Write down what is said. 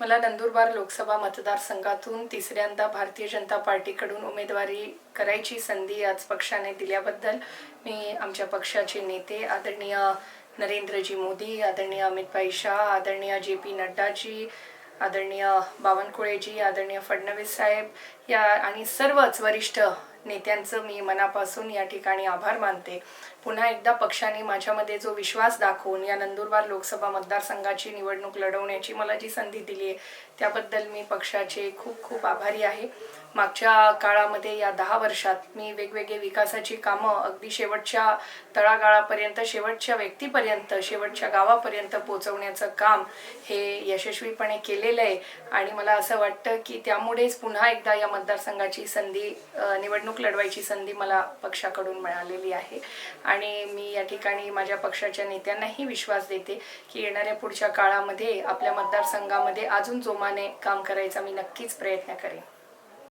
मला नंदुरबार लोकसभा मतदारसंघातून तिसऱ्यांदा भारतीय जनता पार्टीकडून उमेदवारी करायची संधी आज पक्षाने दिल्याबद्दल मी आमच्या पक्षाचे नेते आदरणीय नरेंद्रजी मोदी आदरणीय अमितभाई शाह आदरणीय जे पी नड्डाजी आदरणीय बावनकुळेजी आदरणीय फडणवीस साहेब या आणि सर्वच वरिष्ठ नेत्यांचं मी मनापासून या ठिकाणी आभार मानते. पुन्हा एकदा पक्षाने माझ्यामध्ये जो विश्वास दाखवून या नंदुरबार लोकसभा मतदारसंघाची निवडणूक लढवण्याची मला जी संधी दिली आहे त्याबद्दल मी पक्षाचे खूप खूप आभारी आहे. मागच्या काळामध्ये या दहा वर्षात मी वेगवेगळे विकासाची कामं अगदी शेवटच्या तळागाळापर्यंत शेवटच्या व्यक्तीपर्यंत शेवटच्या गावापर्यंत पोचवण्याचं काम हे यशस्वीपणे केलेलं आहे. आणि मला असं वाटतं की त्यामुळेच पुन्हा एकदा या मतदारसंघाची संधी निवडणूक निवडणूक लढवायची संधी मला पक्षाकडून मिळालेली आहे. आणि मी या ठिकाणी माझ्या पक्षाच्या नेत्यांनाही विश्वास देते की येणाऱ्या पुढच्या काळामध्ये आपल्या मतदारसंघामध्ये अजून जोमाने काम करायचा मी नक्कीच प्रयत्न करेन.